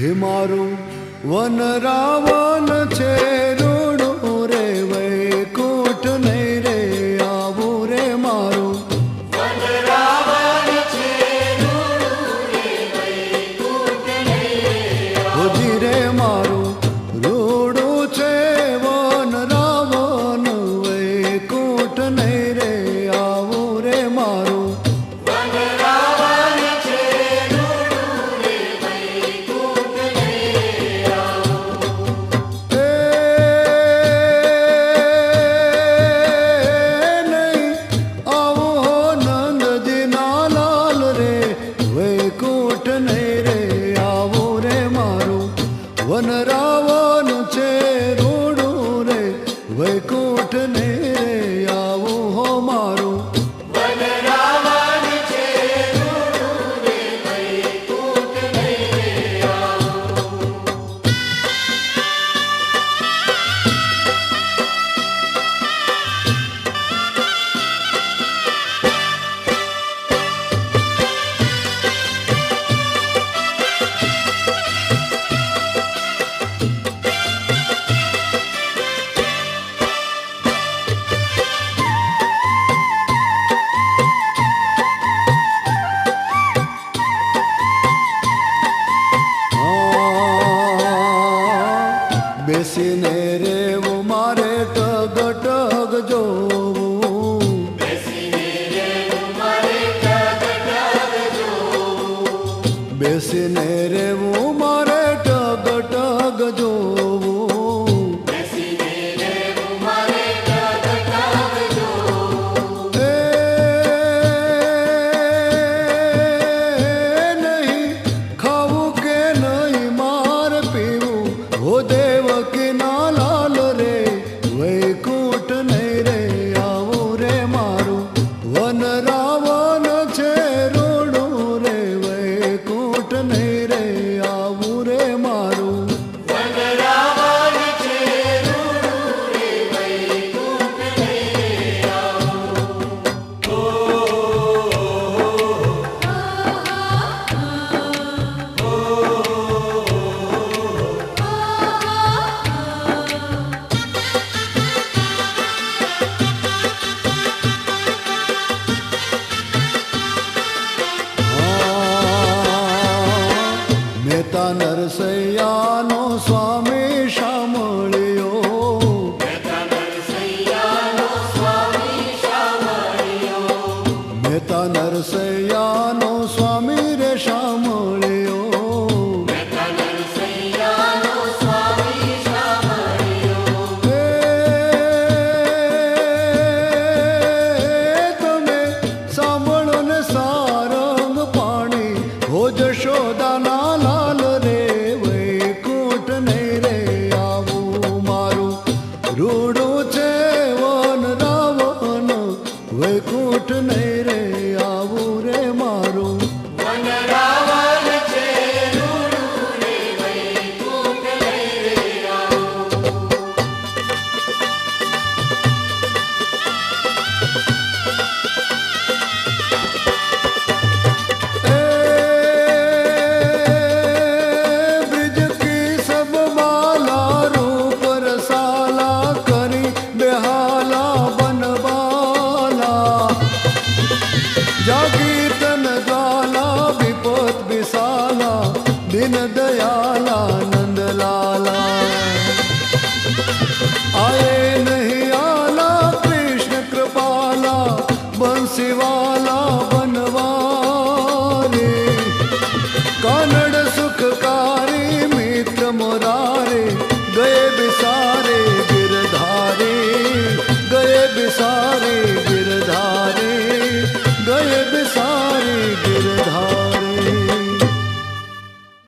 હે મારું વન છે. બેસીને રેવું મારે ટગ ટગ જોવું બેસીને રેવું મારે જતા નરસૈયાનો સ્વામી શા મળ્યો મહેતા નરસૈયાનો સ્વામી રે શા जागीर्तन गाला विपद विशाला दिन दयाला नंद लाला आए नहीं आला कृष्ण कृपाला बंसीवाला बनवारे कानड़ सुखकारी मित्र मुरारे गए बिसारे गिरधारे गए बिसारे